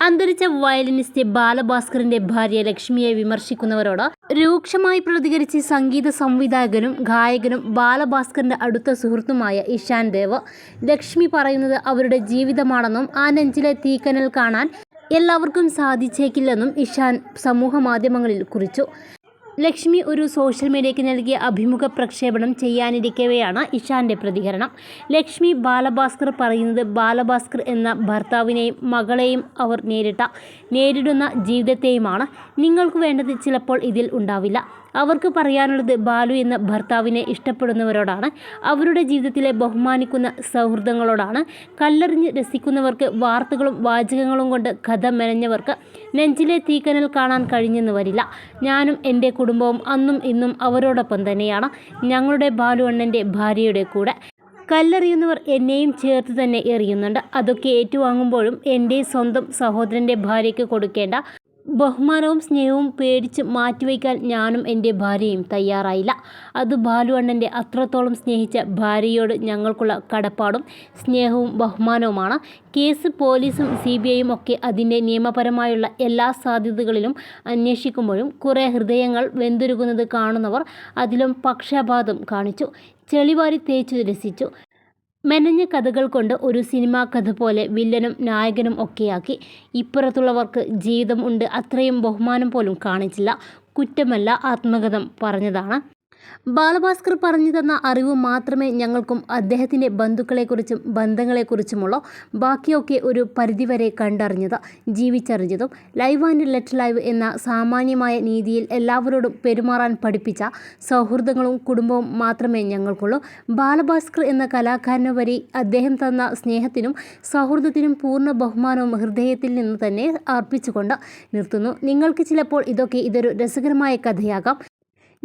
അന്തരിച്ച വയലിനിസ്റ്റ് ബാലഭാസ്കറിന്റെ ഭാര്യ ലക്ഷ്മിയെ വിമർശിക്കുന്നവരോട് രൂക്ഷമായി പ്രതികരിച്ച് സംഗീത സംവിധായകനും ഗായകനും ബാലഭാസ്കറിന്റെ അടുത്ത സുഹൃത്തുമായ ഇഷാൻ ദേവ് ലക്ഷ്മി പറയുന്നത് അവരുടെ ജീവിതമാണെന്നും ആ നെഞ്ചിലെ തീക്കനൽ കാണാൻ എല്ലാവർക്കും സാധിച്ചേക്കില്ലെന്നും ഇഷാൻ സമൂഹ മാധ്യമങ്ങളിൽ കുറിച്ചു. ലക്ഷ്മി ഒരു സോഷ്യൽ മീഡിയയ്ക്ക് നൽകിയ അഭിമുഖ പ്രക്ഷേപണം ചെയ്യാനിരിക്കവെയാണ് ഇഷാന്റെ പ്രതികരണം. ലക്ഷ്മി ബാലഭാസ്കർ പറയുന്നത് ബാലഭാസ്കർ എന്ന ഭർത്താവിനെയും മകളെയും അവർ നേരിട്ട നേരിടുന്ന ജീവിതത്തെയുമാണ്. നിങ്ങൾക്ക് വേണ്ടത് ചിലപ്പോൾ ഇതിൽ ഉണ്ടാവില്ല. അവർക്ക് പറയാനുള്ളത് ബാലു എന്ന ഭർത്താവിനെ ഇഷ്ടപ്പെടുന്നവരോടാണ്. അവരുടെ ജീവിതത്തിലെ ബഹുമാനിക്കുന്ന സൗഹൃദങ്ങളോടാണ്. കല്ലെറിഞ്ഞ് രസിക്കുന്നവർക്ക് വാർത്തകളും വാചകങ്ങളും കൊണ്ട് കഥ മെനഞ്ഞവർക്ക് നെഞ്ചിലെ തീക്കനൽ കാണാൻ കഴിഞ്ഞെന്ന് വരില്ല. ഞാനും എന്റെ കുടുംബവും അന്നും ഇന്നും അവരോടൊപ്പം തന്നെയാണ്. ഞങ്ങളുടെ ബാലു അണ്ണന്റെ ഭാര്യയുടെ കൂടെ. കല്ലെറിയുന്നവർ എന്നെയും ചേർത്ത് തന്നെ എറിയുന്നുണ്ട്. അതൊക്കെ ഏറ്റുവാങ്ങുമ്പോഴും എന്റെ സ്വന്തം സഹോദരന്റെ ഭാര്യയ്ക്ക് കൊടുക്കേണ്ട ബഹുമാനവും സ്നേഹവും പേടിച്ച് മാറ്റിവെക്കാൻ ഞാനും എന്റെ ഭാര്യയും തയ്യാറായില്ല. അത് ബാലു അണ്ണന്റെ അത്രത്തോളം സ്നേഹിച്ച ഭാര്യയോട് ഞങ്ങൾക്കുള്ള കടപ്പാടും സ്നേഹവും ബഹുമാനവുമാണ്. കേസ് പോലീസും സി ബി ഐയും ഒക്കെ അതിന്റെ നിയമപരമായുള്ള എല്ലാ സാധ്യതകളിലും അന്വേഷിക്കുമ്പോഴും കുറേ ഹൃദയങ്ങൾ വെന്തുരുകുന്നത് കാണുന്നവർ അതിലും പക്ഷപാതം കാണിച്ചു. ചെളിവാരി തേച്ചു രസിച്ചു. മെനഞ്ഞ കഥകൾ കൊണ്ട് ഒരു സിനിമാ കഥ പോലെ വില്ലനും നായകനും ഒക്കെയാക്കി. ഇപ്പുറത്തുള്ളവർക്ക് ജീവിതം ഉണ്ട് അത്രയും ബഹുമാനം പോലും കാണിച്ചില്ല. കുറ്റമല്ല ആത്മകഥം പറഞ്ഞതാണ്. ബാലഭാസ്കർ പറഞ്ഞു തന്ന അറിവ് മാത്രമേ ഞങ്ങൾക്കും അദ്ദേഹത്തിന്റെ ബന്ധുക്കളെക്കുറിച്ചും ബന്ധങ്ങളെക്കുറിച്ചുമുള്ള ബാക്കിയൊക്കെ ഒരു പരിധിവരെ കണ്ടറിഞ്ഞത് ജീവിച്ചറിഞ്ഞതും ലൈവ് ആൻഡ് ലെറ്റ് ലൈവ് എന്ന സാമാന്യമായ നീതിയിൽ എല്ലാവരോടും പെരുമാറാൻ പഠിപ്പിച്ച സൗഹൃദങ്ങളും കുടുംബവും മാത്രമേ ഞങ്ങൾക്കുള്ളൂ. ബാലഭാസ്കർ എന്ന കലാകാരനുപരി അദ്ദേഹം തന്ന സ്നേഹത്തിനും സൗഹൃദത്തിനും പൂർണ ബഹുമാനവും ഹൃദയത്തിൽ നിന്ന് തന്നെ അർപ്പിച്ചുകൊണ്ട് നിർത്തുന്നു. നിങ്ങൾക്ക് ചിലപ്പോൾ ഇതൊക്കെ ഇതൊരു രസകരമായ കഥയാകാം.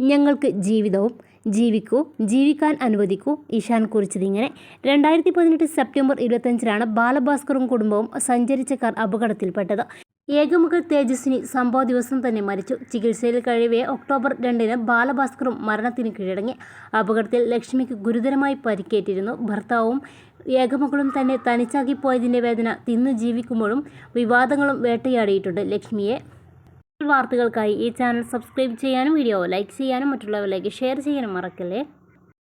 ഞങ്ങൾക്ക് ജീവിതവും ജീവിക്കൂ ജീവിക്കാൻ അനുവദിക്കൂ. ഇഷാൻ കുറിച്ചത് ഇങ്ങനെ. രണ്ടായിരത്തി പതിനെട്ട് സെപ്റ്റംബർ ഇരുപത്തഞ്ചിനാണ് ബാലഭാസ്കറും കുടുംബവും സഞ്ചരിച്ച കാർ അപകടത്തിൽപ്പെട്ടത്. ഏകമുഖ തേജസ്വിനി സംഭവ ദിവസം തന്നെ മരിച്ചു. ചികിത്സയിൽ കഴിയവേ ഒക്ടോബർ രണ്ടിന് ബാലഭാസ്കറും മരണത്തിന് കീഴടങ്ങി. അപകടത്തിൽ ലക്ഷ്മിക്ക് ഗുരുതരമായി പരിക്കേറ്റിരുന്നു. ഭർത്താവും ഏകമകളും തന്നെ തനിച്ചാക്കി പോയതിന്റെ വേദന തിന്നു ജീവിക്കുമ്പോഴും വിവാദങ്ങളും വേട്ടയാടിയിട്ടുണ്ട് ലക്ഷ്മിയെ. വാർത്തകൾക്കായി ഈ ചാനൽ സബ്സ്ക്രൈബ് ചെയ്യാനും വീഡിയോ ലൈക്ക് ചെയ്യാനും മറ്റുള്ളവരിലേക്ക് ഷെയർ ചെയ്യാനും മറക്കല്ലേ?